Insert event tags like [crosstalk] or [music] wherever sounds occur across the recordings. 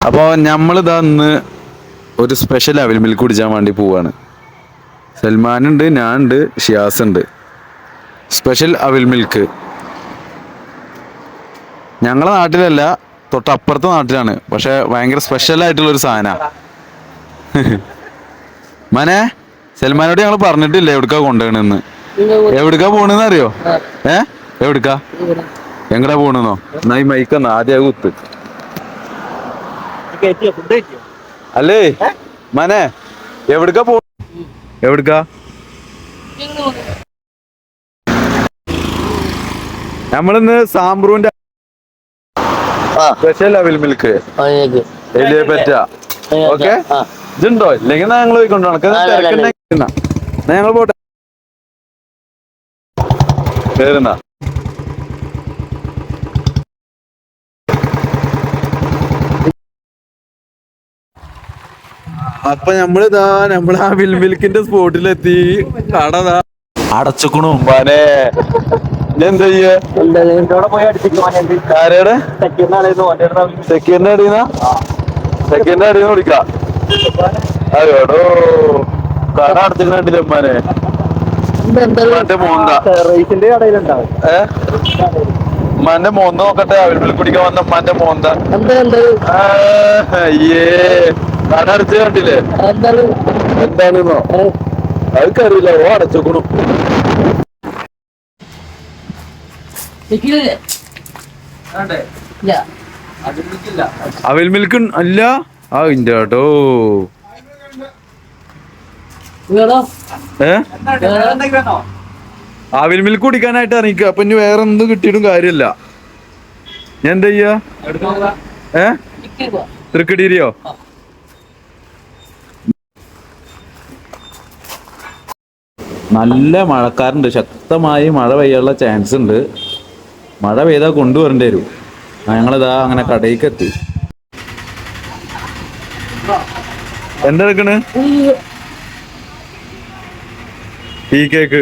അപ്പോൾ നമ്മളിതാ ഇന്ന് ഒരു സ്പെഷ്യൽ അവിൽ മിൽക്ക് കുടിച്ചാൻ വേണ്ടി പോവാണ്. സൽമാനുണ്ട് ഞാനുണ്ട് ഷിയാസ് ഉണ്ട് സ്പെഷ്യൽ അവിൽ മിൽക്ക് ഞങ്ങളെ നാട്ടിലല്ല തൊട്ടപ്പുറത്തെ നാട്ടിലാണ്. പക്ഷെ ഭയങ്കര സ്പെഷ്യൽ ആയിട്ടുള്ള ഒരു സാധന. [laughs] മനെ സൽമാനോട് ഞങ്ങൾ പറഞ്ഞിട്ടില്ല എവിടുക്കാ കൊണ്ടുപോകണെന്ന്. എവിടുക്കാ പോണെന്ന് അറിയോ? ഏ? എവിടുക്കാ? എങ്ങടാ പോണെന്നോ? എന്നാ ഈ മൈക്കെന്നാ ആദ്യം കുത്ത്. അല്ലേ? മനെ എവിടുക്കാ പോ എവിടുക്കാ? നമ്മളിന്ന് സാമ്പ്രൂന്റെ സ്പെഷ്യൽ അവിൽ മിൽക്ക് എലിയെ പറ്റ. ഓക്കെ ഇതുണ്ടോ? ഇല്ലെങ്കിൽ ഞങ്ങൾ പോയിക്കൊണ്ടു ഞങ്ങൾ പോട്ടെ. കേറുന്ന അപ്പൊ നമ്മളിതാ നമ്മൾ ആ വിൽമിൽക്കിന്റെ സ്പോട്ടിലെത്തി. കടതാ അടച്ചുക്കണു മനെ എന്താ ചെയ്യ? സെക്കൻഡ് സെക്കൻഡ് അടിയുന്ന? സെക്കൻഡ് അടിയുന്ന വിളിക്കാം. അയ്യോടോ. കട അടച്ചിട്ടുണ്ടില്ല ഉമ്മാനെ? ഉമ്മാന്റെ മോന്ത. നോക്കട്ടെ. അവൽ കുടിക്കാൻ വന്ന മന്റെ മോന്ത. എന്താ എന്താ അയ്യേ. കട അടച്ച് കണ്ടില്ലേ? എന്താണ് എന്താണെന്നോ? അതൊക്കറിയില്ല ഓ അടച്ചോക്കണു. അവിൽ മിൽക്ക് അല്ല? ആ ഇന്റെ കേട്ടോ. ഏ? ആവിൽ മിൽക്ക് കുടിക്കാനായിട്ട് ഇറങ്ങിക്കുക അപ്പൊ ഇനി വേറെ ഒന്നും കിട്ടിയിട്ടും കാര്യമില്ല. ഞാൻ എന്താ ചെയ്യാ ഏ? തൃക്കടീരിയോ? നല്ല മഴക്കാരുണ്ട് ശക്തമായി മഴ പെയ്യാനുള്ള ചാൻസ് ഉണ്ട്. മഴ പെയ്താൽ കൊണ്ടുവരേണ്ടി വരും. ഞങ്ങളിതാ അങ്ങനെ കടയിലേക്ക് എത്തി എന്തെടുക്കണ് ഈ കേക്ക്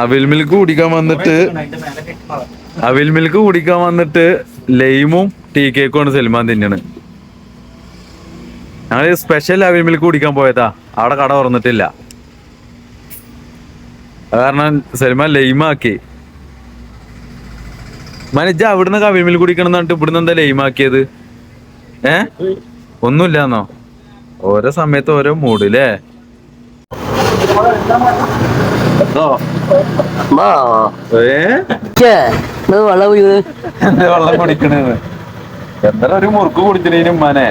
അവിൽ മിൽക്ക് കുടിക്കാൻ വന്നിട്ട് അവിൽ മിൽക്ക് കുടിക്കാൻ വന്നിട്ട് ലൈമും ടീ കേക്കുമാണ് സൽമാൻ തിന്നണ്. ഞങ്ങൾ സ്പെഷ്യൽ അവിൽ മിൽക്ക് കുടിക്കാൻ പോയതാ. അവിടെ കട തുറന്നിട്ടില്ല. കാരണം സൽമാൻ ലൈമാക്കി മനജ അവിടുന്ന് അവിൽ മിൽക്ക് കുടിക്കണം എന്നിട്ട് ഇവിടുന്ന് എന്താ ലൈമാക്കിയത് ഏ? ഒന്നുമില്ലാന്നോ? ഓരോ സമയത്ത് ഓരോ മൂഡ് അല്ലേ ഏ? വെള്ളം കുടിക്കണേ. എന്താ വെള്ളം കുടിക്കണേന്ന്? എന്താ ഒരു മുറുക്ക് കുടിച്ചിനും മനെ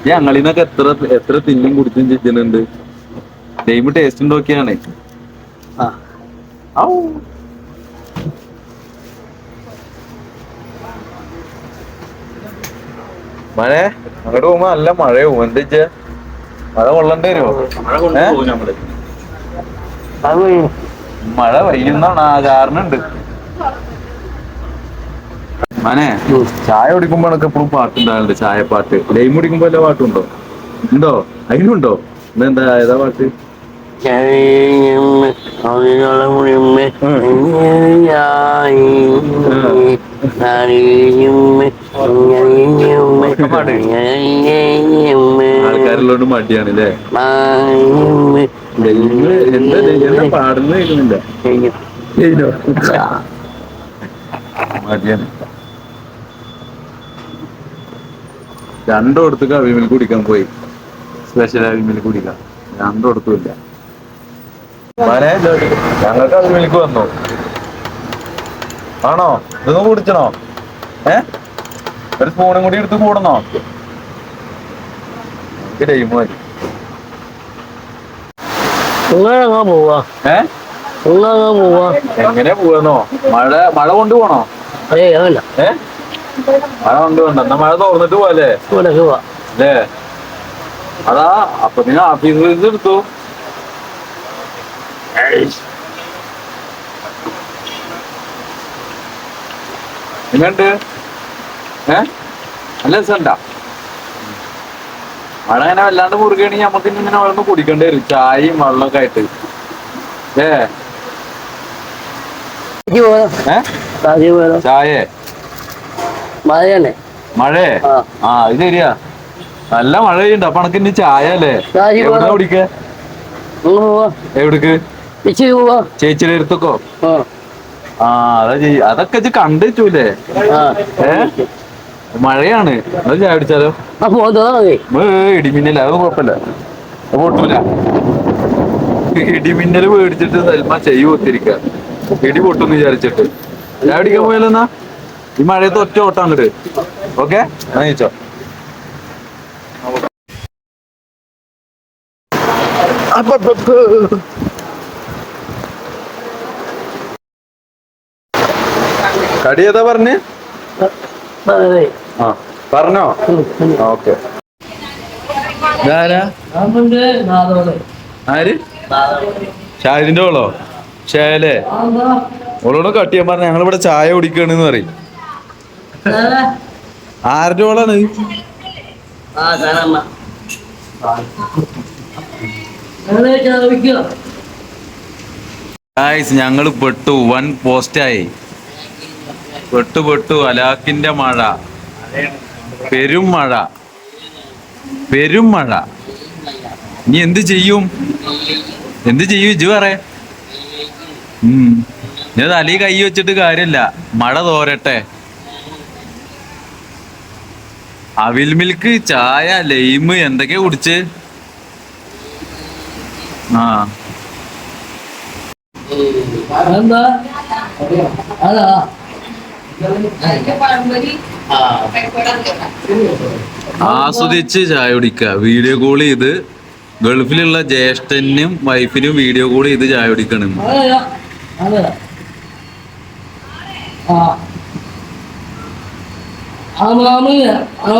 ഈ ഞങ്ങളിന്നൊക്കെ എത്ര എത്ര തിന്നും കുടിച്ചും ചിറ്റുന്നുണ്ട് നെയ്മ് ടേസ്റ്റ് നോക്കിയാണ് ആ. മഴ അങ്ങോട്ട് പോകുമ്പോ നല്ല മഴയാവും. എന്താ വെച്ചാ മഴ കൊള്ളണ്ടേ മഴ പെയ്യുന്നാണ് ആ കാരണുണ്ട് മനെ? ചായ കുടിക്കുമ്പോ എനിക്ക് എപ്പോഴും പാട്ടുണ്ടാകലുണ്ട് ചായ പാട്ട് ലൈം കുടിക്കുമ്പോ എല്ലാ പാട്ടുണ്ടോ? ഉണ്ടോ? അതിനുണ്ടോ എന്താ ഏതാ പാട്ട്? ആൾക്കാരെല്ലോട് മടിയാണ് അല്ലേ പാടുന്നില്ല എന്താ എന്താ പാടുന്ന കേൾക്കുന്നില്ല കഴിഞ്ഞോ? മടിയാണ്. രണ്ടിടത്തേക്ക് അവിമിൽ കുടിക്കാൻ പോയി. സ്പെഷ്യൽ അവിമിൽ കുടിക്കാൻ രണ്ടിടത്തുമില്ല ഇല്ല ഞങ്ങൾക്ക് അവിമിൽക്ക് വന്നു. ആണോ? ഇതൊന്ന് കുടിച്ചണോ? ഏ? ഒരു സ്പൂണും കൂടി എടുത്ത് കൂടണോ? എങ്ങനെയാ ടൈം മതി പോവാ? ഏ? നിങ്ങളങ്ങാ പോവാ? എങ്ങനെ പോവാന്നോ? മഴ മഴ കൊണ്ടുപോണോ? ഏ അതല്ല. ഏ? മഴ കൊണ്ടുപോണ്ട എന്നാ മഴ തോർന്നിട്ട് പോലെ അല്ലേ? അതാ അപ്പൊ നീ നിന്ന് എടുത്തു. പിന്നെണ്ട് ഏ? നല്ല രസണ്ട മഴ അങ്ങനെ വല്ലാണ്ട് മുറുകയാണെങ്കിൽ നമുക്ക് ഇങ്ങനെ വെള്ളം കുടിക്കേണ്ടി വരും. ചായയും വെള്ളമൊക്കെ ആയിട്ട്. ഏ? ചായ? മഴയാണ്. മഴേ? ആ. ഇത് ശരിയാ. നല്ല മഴ പെയ്യണ്ട അപ്പൊ അനക്ക് ഇനി ചായ അല്ലേ? എവിടെ. കുടിക്ക? എവിടേക്ക്? ചേച്ചിയുടെ അടുത്തൊക്കോ? ആ. അതാ ചെയ്യ. അതൊക്കെ ഇജ്ജ് കണ്ടു വെച്ചൂലേ? ഏ? മഴയാണ്. അത് ചായ പിടിച്ചാലോ ഇടിമിന്നല. അതൊന്നും കുഴപ്പമില്ല. പൊട്ടൂല. ഇടിമിന്നൽ പേടിച്ചിട്ട് സൽമാ ചെയ്യ ഒത്തിരിക്ക. ഇടി പൊട്ടും വിചാരിച്ചിട്ട്. ചായ പിടിക്കാൻ പോയാലോ എന്നാ? ഈ മഴയത്ത് ഒറ്റ ഓട്ടം അങ്ങോട്ട് ഓക്കെ വാങ്ങിച്ചോ കടി ഏതാ പറഞ്ഞ്? ആ പറഞ്ഞോ? ഓക്കെ. ആര്? ഷാജിന്റെ ഓളോ ഷായലേ ഓളോട് കട്ടിയാൻ പറഞ്ഞ ഞങ്ങളിവിടെ ചായ കുടിക്കണെന്ന് പറയും. ആരുടെ ഓളാണ് ഞങ്ങൾ പെട്ടു. വൻ പോസ്റ്റായി. പെട്ടു പെട്ടു. അലാക്കിന്റെ മഴ. പെരും മഴ. പെരും മഴ. നീ എന്ത് ചെയ്യും? എന്ത് ചെയ്യും? ഇജ് പറ. ഉം. ഞാൻ തലയിൽ കൈ വെച്ചിട്ട് കാര്യമില്ല മഴ തോരട്ടെ. അവിൽ മിൽക്ക് ചായ ലൈമ് എന്തൊക്കെയാ കുടിച്ച്? ആ. ആസ്വദിച്ച് ചായ കുടിക്കുക. വീഡിയോ കോൾ ചെയ്ത് ഗൾഫിലുള്ള ജ്യേഷ്ഠനും വൈഫിനും വീഡിയോ കോൾ ചെയ്ത് ചായ കുടിക്കണം. ആ. ആ മാമന് ആ